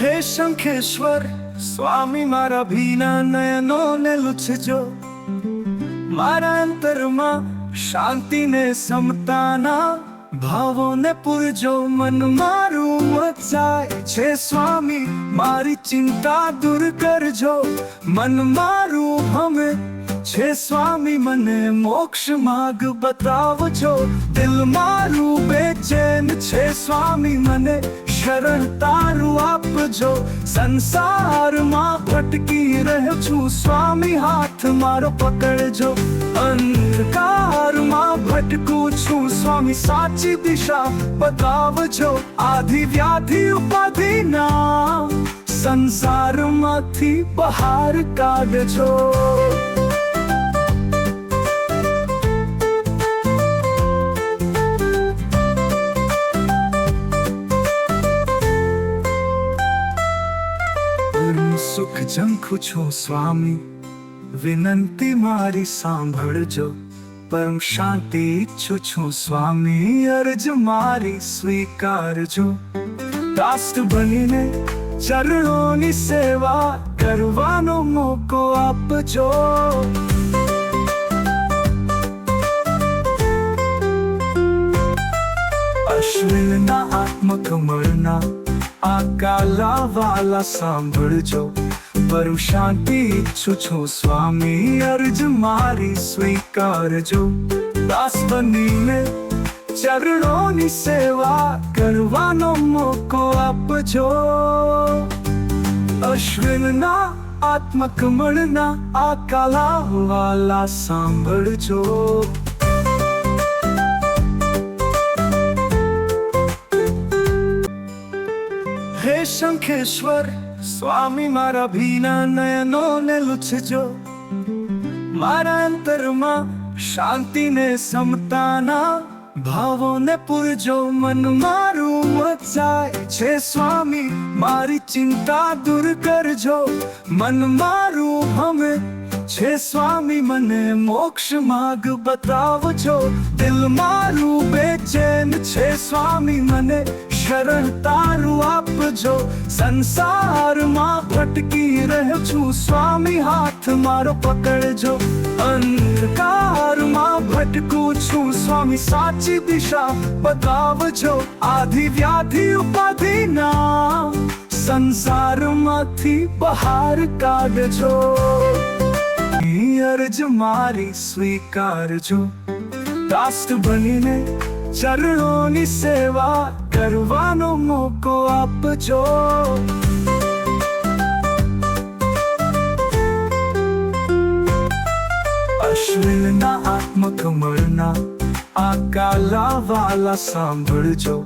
હે શંખેશ્વર, સ્વામી મારા ભીના નયનો ને લુછજો. મારા અંતરમાં શાંતિને, સમતાના ભાવોને પૂરજો. મન મારું મચાય છે, સ્વામી, મારી ચિંતા દૂર કરજો. મન મારું હમે છે, સ્વામી, મને મોક્ષ માર્ગ બતાવજો. દિલ મારું બેચેન છે, સ્વામી, મને શરણ તારું આપજો. સંસારમાં ભટકી રહ્યો છું. સ્વામી હાથ મારો પકડજો. અંધકારમાં ભટકું છું. સ્વામી સાચી દિશા બતાવજો. આધિ વ્યાધિ, ઉપાધિ ના. સંસારમાંથી બહાર કાઢજો. છો છું, સ્વામી. વિનંતી મારી સાંભળજો. પરમ શાંતિ ઈચ્છું છું, સ્વામી. અરજ મારી સ્વીકારજો. દાસ્ત બનીને ચરણોની સેવા કરવાનો મોકો આપજો. અશ્વિનના આત્મકમળના આ કાલા વાલા સાંભળજો. પરમ શાંતિ. ઈચ્છું છું સ્વામી? અર્જ મારી સ્વીકારજો દાસ બનીને ચરણોની સેવા કરવાનો મોકો આપજો. અશ્વિનના, આત્મકમળના, આ કાલા વાલા સાંભળજો. હે શંખેશ્વર સ્વામી મારા ભીના નયનો ને લુછજો. મારા અંતરમાં શાંતિને, સમતાના ભાવોને પૂરજો. મન મારું મચાય છે સ્વામી, મારી ચિંતા દૂર કરજો. મન મારું હમે છે સ્વામી, મને મોક્ષ માર્ગ બતાવજો. દિલ મારું બેચેન છે સ્વામી, મને શરણ તારું સંસારમાં ભટકી રહ્યો છું સ્વામી હાથ મારો પકડજો અંધકારમાં ભટકું છું સ્વામી સાચી દિશા બતાવજો આધિ વ્યાધિ ઉપાધિ ના સંસારમાંથી બહાર કાઢજો અરજ મારી સ્વીકારજો દાસ્ત બનીને ચરણોની સેવા કરવાનો મોકો આપજો. અશ્વિનના આત્મકમળના આ કાલા વાલા સાંભળજો.